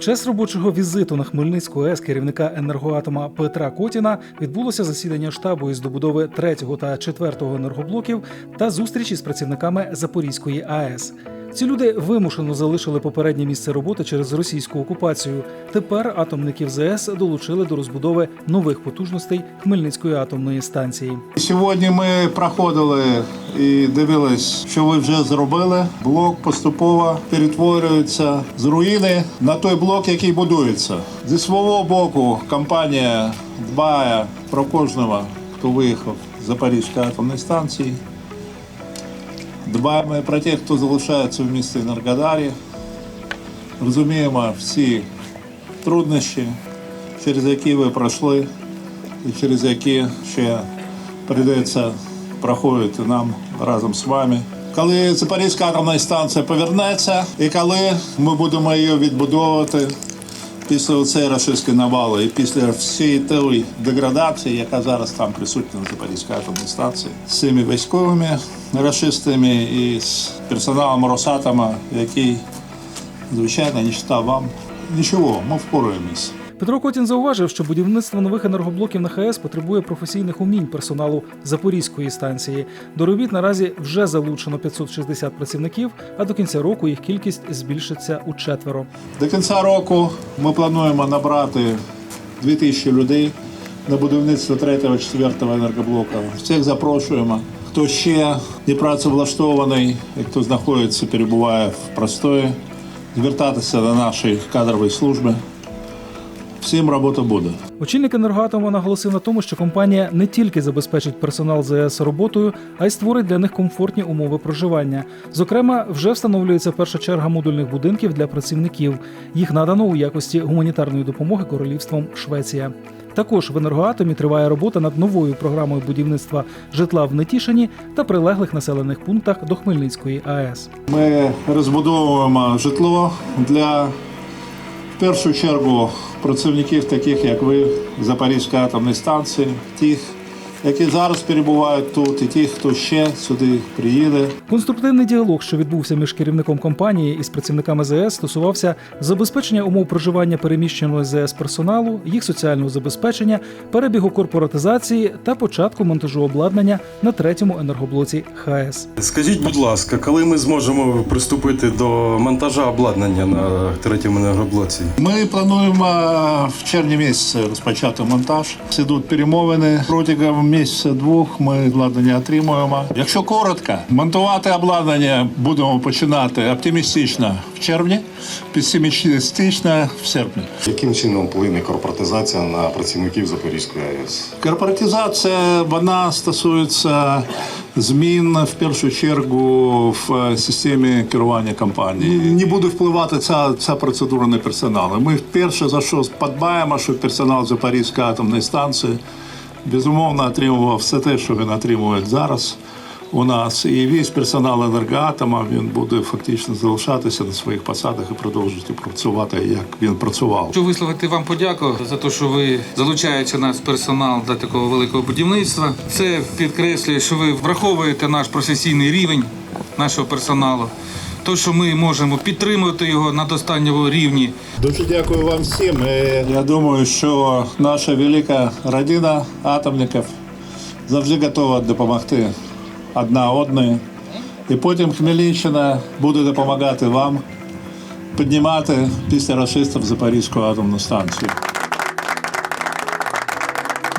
Під час робочого візиту на Хмельницьку АЕС керівника енергоатома Петра Котіна відбулося засідання штабу із добудови третього та четвертого енергоблоків та зустрічі з працівниками Запорізької АЕС. Ці люди вимушено залишили попереднє місце роботи через російську окупацію. Тепер атомників ЗС долучили до розбудови нових потужностей Хмельницької атомної станції. Сьогодні ми проходили і дивились, що ви вже зробили. Блок поступово перетворюється з руїни на той блок, який будується. Зі свого боку компанія дбає про кожного, хто виїхав з Запорізької атомної станції. Дбаємо про тих, хто залишається в місті Енергодарі. Розуміємо всі труднощі, через які ви пройшли і через які ще прийдеться проходити нам разом з вами. Коли Запорізька атомна станція повернеться, і коли ми будемо її відбудовувати після цієї рашистської навали і після всієї тої деградації, яка зараз там присутня на Запорізькій атомній станції, з цими військовими рашистами і з персоналом Росатома, який, звичайно, не читав вам нічого, ми впораємось. Петро Котін зауважив, що будівництво нових енергоблоків на ХАЕС потребує професійних умінь персоналу Запорізької станції. До робіт наразі вже залучено 560 працівників, а до кінця року їх кількість збільшиться у четверо. До кінця року ми плануємо набрати 2000 людей на будівництво 3-4 енергоблока. Всіх запрошуємо. Хто ще не працевлаштований, хто знаходиться, перебуває в простої, звертатися до нашої кадрової служби. Всім робота буде. Очільник енергоатому наголосив на тому, що компанія не тільки забезпечить персонал ЗС роботою, а й створить для них комфортні умови проживання. Зокрема, вже встановлюється перша черга модульних будинків для працівників. Їх надано у якості гуманітарної допомоги королівством Швеція. Також в енергоатомі триває робота над новою програмою будівництва житла в Нетішині та прилеглих населених пунктах до Хмельницької АЕС. Ми розбудовуємо житло для в першу чергу працівників, таких як ви, Запорізької атомної станції, тих, які зараз перебувають тут, і тих, хто ще сюди приїде. Конструктивний діалог, що відбувся між керівником компанії і з працівниками ЗС, стосувався забезпечення умов проживання переміщеного ЗС персоналу, їх соціального забезпечення, перебігу корпоратизації та початку монтажу обладнання на третьому енергоблоці ХАЕС. Скажіть, будь ласка, коли ми зможемо приступити до монтажа обладнання на третьому енергоблоці? Ми плануємо в червні місяці розпочати монтаж. Ідуть перемовини протягом місяця-двох. Ми обладнання отримуємо. Якщо коротко, монтувати обладнання будемо починати оптимістично в червні, песимістично в серпні. Яким чином вплине корпоратизація на працівників Запорізької АЕС? Корпоратизація вона стосується змін в першу чергу в системі керування компанії. Не буде впливати ця, ця процедура на персонал. Ми перше за що подбаємо, щоб персонал Запорізької атомної станції безумовно отримував все те, що він отримує зараз. У нас і весь персонал енергоатома він буде фактично залишатися на своїх посадах і продовжувати працювати, як він працював. Хочу висловити вам подяку за те, що ви залучаєте нас персонал для такого великого будівництва. Це підкреслює, що ви враховуєте наш професійний рівень нашого персоналу. То, що ми можемо підтримувати його на достатньому рівні. Дуже дякую вам всім. Е, Я думаю, що наша велика родина атомників завжди готова допомогти одна одної. І потім Хмельниччина буде допомагати вам піднімати після расистів Запорізьку атомну станцію.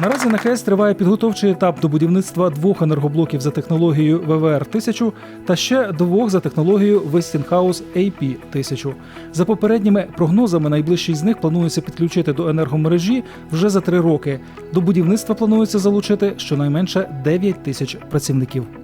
Наразі на ХЕС триває підготовчий етап до будівництва двох енергоблоків за технологією ВВР 1000 та ще двох за технологією Westinghouse AP 1000 За попередніми прогнозами, найближчий з них планується підключити до енергомережі вже за три роки. До будівництва планується залучити щонайменше 9 тисяч працівників.